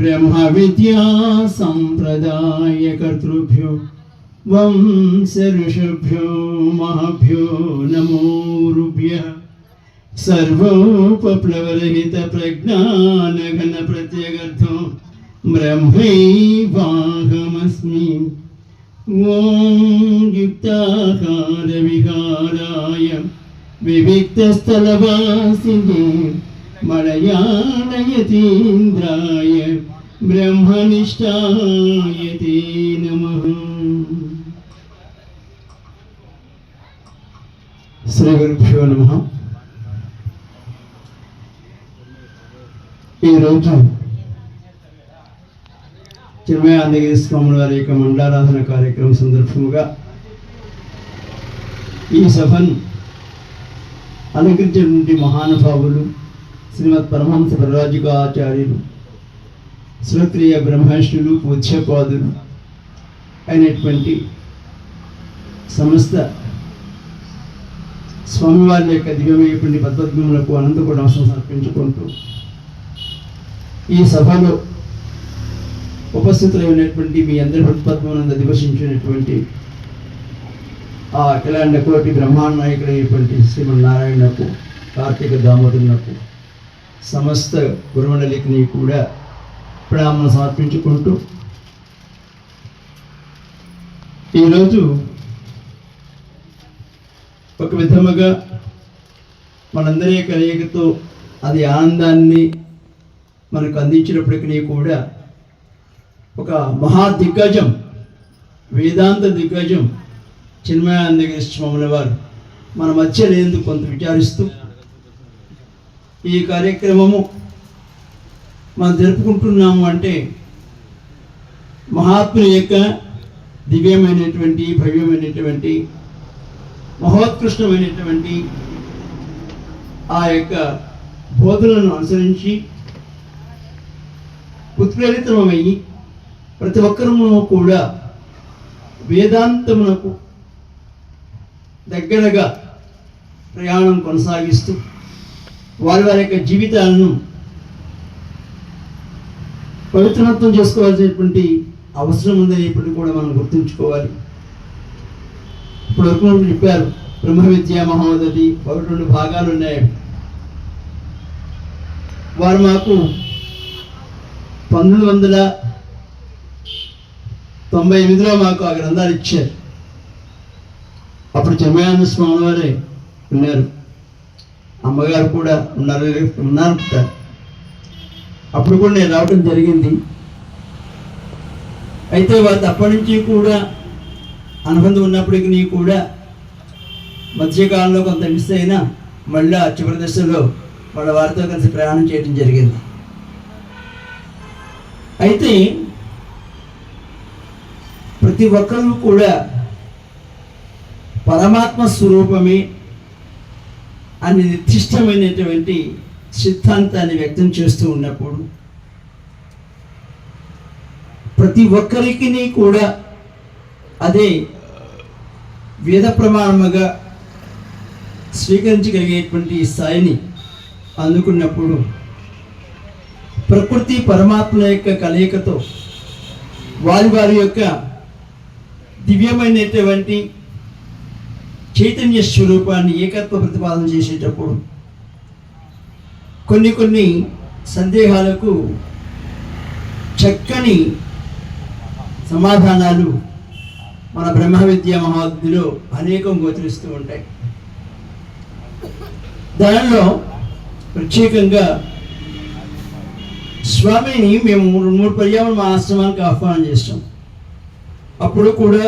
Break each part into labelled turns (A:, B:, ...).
A: ब्रह्म विद्या संप्रदाय कर्तृभ्यो वंश ऋषभ्यो महाभ्यो नमोरुभ्यः सर्वोपप्लवरहितप्रज्ञानघनप्रत्यगर्थो ब्रह्मैवाहमस्मि। ॐ युक्ताकारविहाराय विविक्तस्थलवासिने ప్రత్యగర్థం బ్రహ్మైవాహమస్మి బ్రహ్మనిష్టాయ తే నమః. శ్రీ గురుభ్యో నమ. ఈరోజు చిన్మయ అందగిరి స్వాముల వారి యొక్క మండలారాధన కార్యక్రమం సందర్భంగా ఈ సభను అలంకరించినటువంటి మహానుభావులు శ్రీమద్ పరమహంస ప్రరాజిక ఆచార్యులు శ్రోత్రియ బ్రహ్మష్ణులు పూజ్యపాదులు అయినటువంటి సమస్త స్వామివారి యొక్క దివ్యమైనటువంటి పద్మజ్ఞములకు అనంతపురం అవసరం సమర్పించుకుంటూ ఈ సభలో ఉపస్థితులైనటువంటి మీ అందరి పద్మనంద దివసించినటువంటి ఆ అఖిలాండ కోటి బ్రహ్మాండ నాయకుడైనటువంటి శ్రీమన్నారాయణకు కార్తీక దామోదరునకు సమస్త గురుమండలికి కూడా ప్రణామం సమర్పించుకుంటూ ఈరోజు ఒక విధముగా మనందరి కలయికతో అది ఆనందాన్ని మనకు అందించినప్పటికీ కూడా ఒక మహా దిగ్గజం వేదాంత దిగ్గజం చిన్మయానందగిరి స్వాముల వారు మన మధ్య లేందుకు కొంత విచారిస్తూ ఈ కార్యక్రమము మనం జరుపుకుంటున్నాము అంటే మహాత్ముని యొక్క దివ్యమైనటువంటి భవ్యమైనటువంటి మహోత్కృష్టమైనటువంటి ఆ యొక్క బోధనలను అనుసరించి ఉత్ప్రేరితమయ్యి ప్రతి ఒక్కరూ కూడా వేదాంతమునకు దగ్గరగా ప్రయాణం కొనసాగిస్తూ వారి వారి యొక్క జీవితాలను పవిత్రత్వం చేసుకోవాల్సినటువంటి అవసరం ఉందని ఇప్పటికి కూడా మనం గుర్తుంచుకోవాలి. ఇప్పుడు వరకు చెప్పారు బ్రహ్మ విద్య మహోదతి ఒకటి రెండు భాగాలు ఉన్నాయి. వారు మాకు పంతొమ్మిది వందల తొంభై ఎనిమిదిలో మాకు ఆ గ్రంథాలు ఇచ్చారు. అప్పుడు జమయానంద స్వామి వారే ఉన్నారు. అమ్మగారు కూడా ఉన్నారు ఉన్నారు అప్పుడు కూడా నేను రావడం జరిగింది. అయితే వారు అప్పటి నుంచి కూడా అనుబంధం ఉన్నప్పటికీ కూడా మధ్యకాలంలో కొంత మిస్ అయినా మళ్ళీ ఆ చివరి దశలో వాళ్ళ వారితో కలిసి ప్రయాణం చేయడం జరిగింది. అయితే ప్రతి ఒక్కరూ కూడా పరమాత్మ స్వరూపమే అని నిర్దిష్టమైనటువంటి సిద్ధాంతాన్ని వ్యక్తం చేస్తూ ఉన్నప్పుడు ప్రతి ఒక్కరికి కూడా అదే వేద ప్రమాణముగా స్వీకరించగలిగేటువంటి స్థాయిని అందుకున్నప్పుడు ప్రకృతి పరమాత్మ యొక్క కలయికతో వారి వారి యొక్క దివ్యమైనటువంటి చైతన్య స్వరూపాన్ని ఏకత్వ ప్రతిపాదన చేసేటప్పుడు కొన్ని కొన్ని సందేహాలకు చక్కని సమాధానాలు మన బ్రహ్మ విద్యా మహావిద్యలో అనేకం గోచరిస్తూ ఉంటాయి. దానిలో ప్రత్యేకంగా స్వామిని మేము మూడు మూడు పర్యావరణ మా ఆశ్రమానికి ఆహ్వానం చేస్తాం అప్పుడు కూడా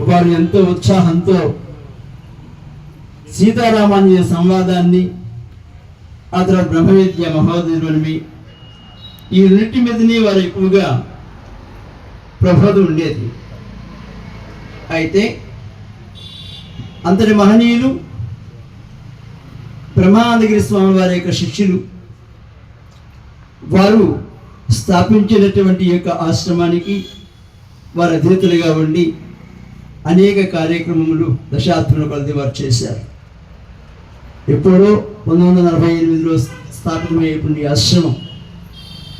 A: వారు ఎంతో ఉత్సాహంతో సీతారామాంజనేయ సంవాదాన్ని ఆ తర్వాత బ్రహ్మ ఈ రెండింటి మీదనే వారు ఎక్కువగా ప్రబోధం ఉండేది. అయితే అంతటి మహనీయులు బ్రహ్మానందగిరి స్వామి వారి యొక్క శిష్యులు వారు స్థాపించినటువంటి యొక్క ఆశ్రమానికి వారు అధినేతలుగా ఉండి అనేక కార్యక్రమములు దశాబ్దముల కొలది వారు చేశారు. ఎప్పుడో పంతొమ్మిది వందల నలభై ఎనిమిదిలో స్థాపితమైనటువంటి ఆశ్రమం.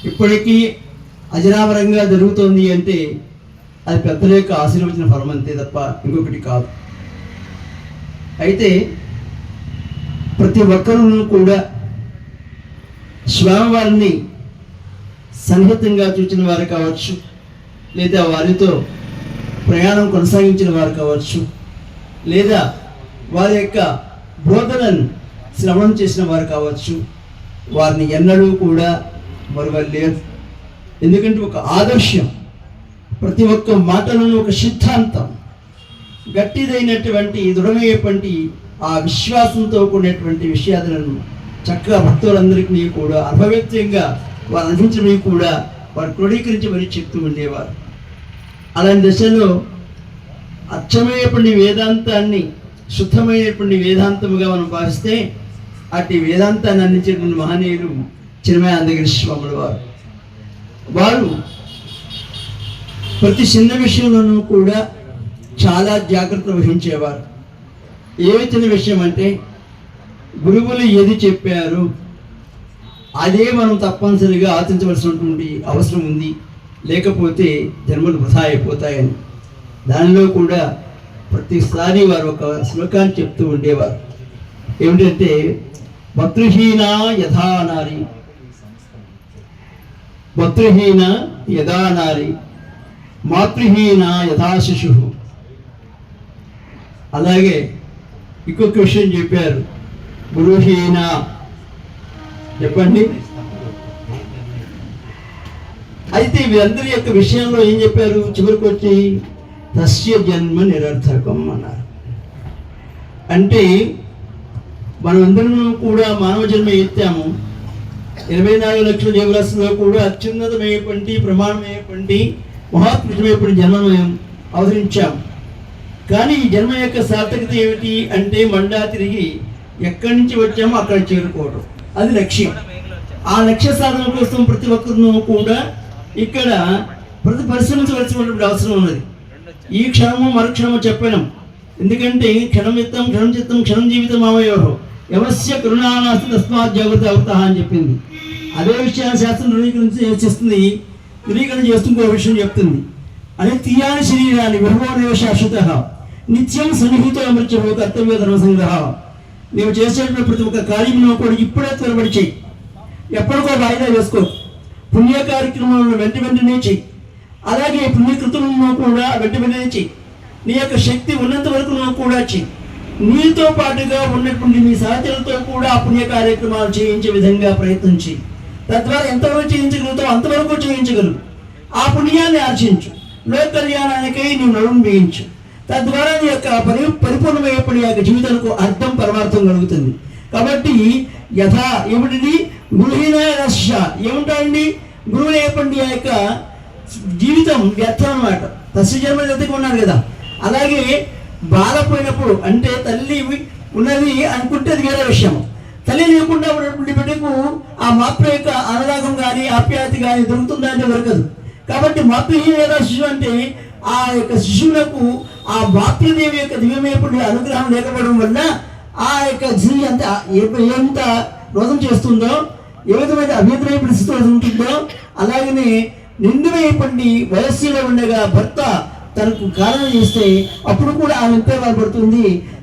A: ఇప్పటికీ అజరామరంగా జరుగుతోంది అంటే అది పెద్దల యొక్క ఆశీర్వచన ఫలం అంతే తప్ప ఇంకొకటి కాదు. అయితే ప్రతి ఒక్కరూ కూడా స్వామివారిని సన్నిహితంగా చూచిన వారు కావచ్చు లేదా వారితో ప్రయాణం కొనసాగించిన వారు కావచ్చు లేదా వారి యొక్క బోధనను శ్రవణం చేసిన వారు కావచ్చు వారిని ఎన్నడూ కూడా మరువలేదు. ఎందుకంటే ఒక ఆదర్శం ప్రతి ఒక్క మాటలను ఒక సిద్ధాంతం గట్టిదైనటువంటి దృఢమైనటువంటి ఆ విశ్వాసంతో కూడినటువంటి విషయాలను చక్కగా భక్తులందరికీ కూడా అనుభవ్యక్తంగా వారు అనుభవించడం కూడా వారు క్రోడీకరించి మరీ చెప్తూ ఉండేవారు. అలాంటి దశలో అచ్చమైనటువంటి వేదాంతాన్ని శుద్ధమైనటువంటి వేదాంతముగా మనం భావిస్తే అటు వేదాంతాన్ని అందించేటువంటి మహనీయులు చిన్మయాందగిరి స్వాముల వారు. వారు ప్రతి చిన్న విషయంలోనూ కూడా చాలా జాగ్రత్త వహించేవారు. ఏ చిన్న విషయం అంటే గురువులు ఏది చెప్పారు అదే మనం తప్పనిసరిగా ఆచరించవలసినటువంటి అవసరం ఉంది. లేకపోతే జన్మలు వృధా అయిపోతాయని. దానిలో కూడా ప్రతిసారి వారు ఒక శ్లోకాన్ని చెప్తూ ఉండేవారు. ఏమిటంటే భతృహీన యథా నారి భక్తృహీన యథా నారి మాతృహీన యథా శిశు. అలాగే ఇంకొక విషయం చెప్పారు. గురుహీన. చెప్పండి. అయితే వీరందరి యొక్క విషయంలో ఏం చెప్పారు? చివరికి వచ్చి తస్య జన్మ నిరర్థకం అన్నారు. అంటే మనమందరం కూడా మానవ జన్మ ఎత్తాము. ఇరవై నాలుగు లక్షల జీవరాశిలో కూడా అత్యున్నతమైనటువంటి ప్రమాణమైనటువంటి మహాత్ముతమైనటువంటి జన్మను మేము అవతరించాము కానీ ఈ జన్మ యొక్క సార్థకత ఏమిటి అంటే మండా తిరిగి ఎక్కడి నుంచి వచ్చామో అక్కడ చేరుకోవడం అది లక్ష్యం. ఆ లక్ష్య సాధన కోసం ప్రతి ఒక్కరినూ కూడా ఇక్కడ ప్రతి పరిశ్రమించవలసినటువంటి అవసరం ఉన్నది. ఈ క్షణము మరుక్షణము చెప్పడం ఎందుకంటే క్షణమిత్తం క్షణం చిత్తం క్షణం జీవితం అవయోహం యవస్య కరుణానాస్తి తస్మాత్ జాగ్రత్త అవుతా అని చెప్పింది. అదే విషయాన్ని శాస్త్రం ధృవీకరించి చేస్తుంది ధృవీకరణ చేస్తూ విషయం చెప్తుంది. అని తీయాని శరీరాన్ని విభవదేవ శాశ్వత. నిత్యం సన్నిహితో అమర్చవు కర్తవ్య ధర్మ సంగ్రహ నీవు చేసేటువంటి ప్రతి ఒక్క కార్యంలో కూడా ఇప్పుడే త్వరపడి చెయ్యి ఎప్పటికో వాయిదా వేసుకో పుణ్య కార్యక్రమంలో వెంట వెంటనే చెయ్యి అలాగే పుణ్యకృతులను కూడా వెంట వెంటనే చెయ్యి. నీ యొక్క శక్తి ఉన్నంత వరకు నువ్వు కూడా చెయ్యి. నీతో పాటుగా ఉన్నటువంటి నీ సహచరులతో కూడా ఆ పుణ్య కార్యక్రమాలు చేయించే విధంగా ప్రయత్నం చెయ్యి. తద్వారా ఎంతవరకు చేయించగలుగుతావు అంతవరకు చేయించగలవు. ఆ పుణ్యాన్ని ఆర్జించు. లోక కళ్యాణానికై నీ నడుము వేయించు. తద్వారా నీ యొక్క పరి పరిపూర్ణమైనప్పుడు యొక్క జీవితాలకు అర్థం పరమార్థం కలుగుతుంది. కాబట్టి యథా ఏమిటిది? గృహీన రష ఏమిటండి గురువు లేపండి యొక్క జీవితం వ్యర్థం అనమాట తస్య జన్మ ఉన్నారు కదా. అలాగే బాధపోయినప్పుడు అంటే తల్లి ఉన్నది అనుకుంటే అది వేరే విషయం. తల్లి లేకుండా ఉన్నటువంటి బిడ్డకు ఆ మాతృ యొక్క అనురాగం కానీ ఆప్యాయత కానీ దొరుకుతుందా అంటే దొరకదు. కాబట్టి మాతృహీన శిశువు అంటే ఆ యొక్క శిశువులకు ఆ మాతృదేవి యొక్క దివ్యమైనటువంటి అనుగ్రహం లేకపోవడం వల్ల ఆ యొక్క జీవి అంత ఎంత రోధం చేస్తుందో ఏ విధమైన అభ్యంతరమైన పరిస్థితి ఉంటుందో అలాగనే నిండుమైనటువంటి వయస్సులో ఉండగా భర్త తనకు కారణం చేస్తే అప్పుడు కూడా ఆమె ఎంతో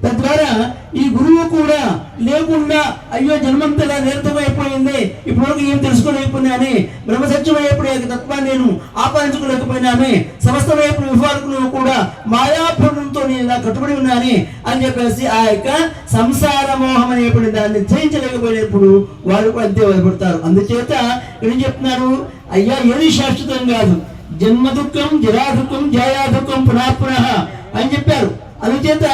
A: తద్వారా ఈ గురువు కూడా లేకుండా అయ్యో జన్మంతలా నిరతమైపోయింది ఇప్పుడు ఏం తెలుసుకోలేకపోయినానే బ్రహ్మసత్యమైనప్పుడు యొక్క తత్వాన్ని నేను ఆపాదించుకోలేకపోయినామే సమస్తమైనప్పుడు విఫారకులు కూడా మాయాపూర్ణంతో నేను ఇలా కట్టుబడి ఉన్నాని? అని చెప్పేసి ఆ యొక్క సంసార మోహం అనేటువంటి దాన్ని జయించలేకపోయినప్పుడు వాళ్ళు కూడా అంతే బాధపడతారు. అందుచేత ఏం చెప్తున్నారు? అయ్యా ఏది శాశ్వతం కాదు. జన్మ దుఃఖం జరా దుఃఖం జయా దుఃఖం పునః పునః అని చెప్పారు. అందుచేత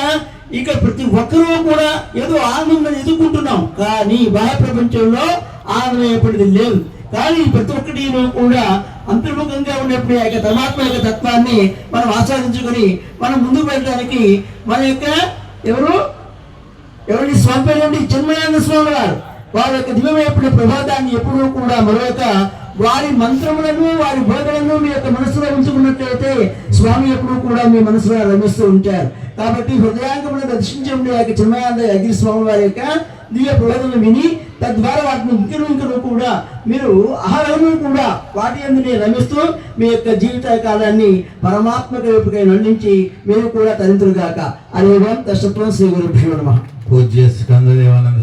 A: ఇక ప్రతి ఒక్కరూ కూడా ఏదో ఆనందం ఎదుర్కొంటున్నాం. కానీ బాహ్య ప్రపంచంలో ఆనందం ఏర్పడింది లేదు. కానీ ప్రతి ఒక్కటి కూడా అంతర్ముఖంగా ఉన్నప్పుడు ఆ యొక్క పరమాత్మ యొక్క తత్వాన్ని మనం ఆస్వాదించుకొని మనం ముందుకు వెళ్ళడానికి మన యొక్క ఎవరు? ఎవరి స్వామి చిన్మయానంద స్వామి వారు. వారి యొక్క దివ్యమైనప్పుడు ప్రభాతాన్ని ఎప్పుడూ కూడా మరొక వారి మంత్రములను వారి బోధనలను మీ యొక్క మనసులో ఉంచుకున్నట్లయితే స్వామి ఎప్పుడూ కూడా మీ మనసులో రమిస్తూ ఉంటారు. కాబట్టి హృదయాంగములను దర్శించి ఉండే యొక్క చిన్మయానంద అగ్ని స్వామి వారి యొక్క దివ్య ప్రబోధనలు విని తద్వారా వాటిని ఇంకను ఇంకను కూడా మీరు ఆహారము కూడా వాటి ఎందునే రమిస్తూ మీ యొక్క జీవిత కాలాన్ని పరమాత్మక వైపుకై నడిచి మీరు కూడా తరింతురుగాక అనేవం దశత్వం శ్రీ గురుభ్యో నమః.
B: పూజ్య స్కందదేవానంద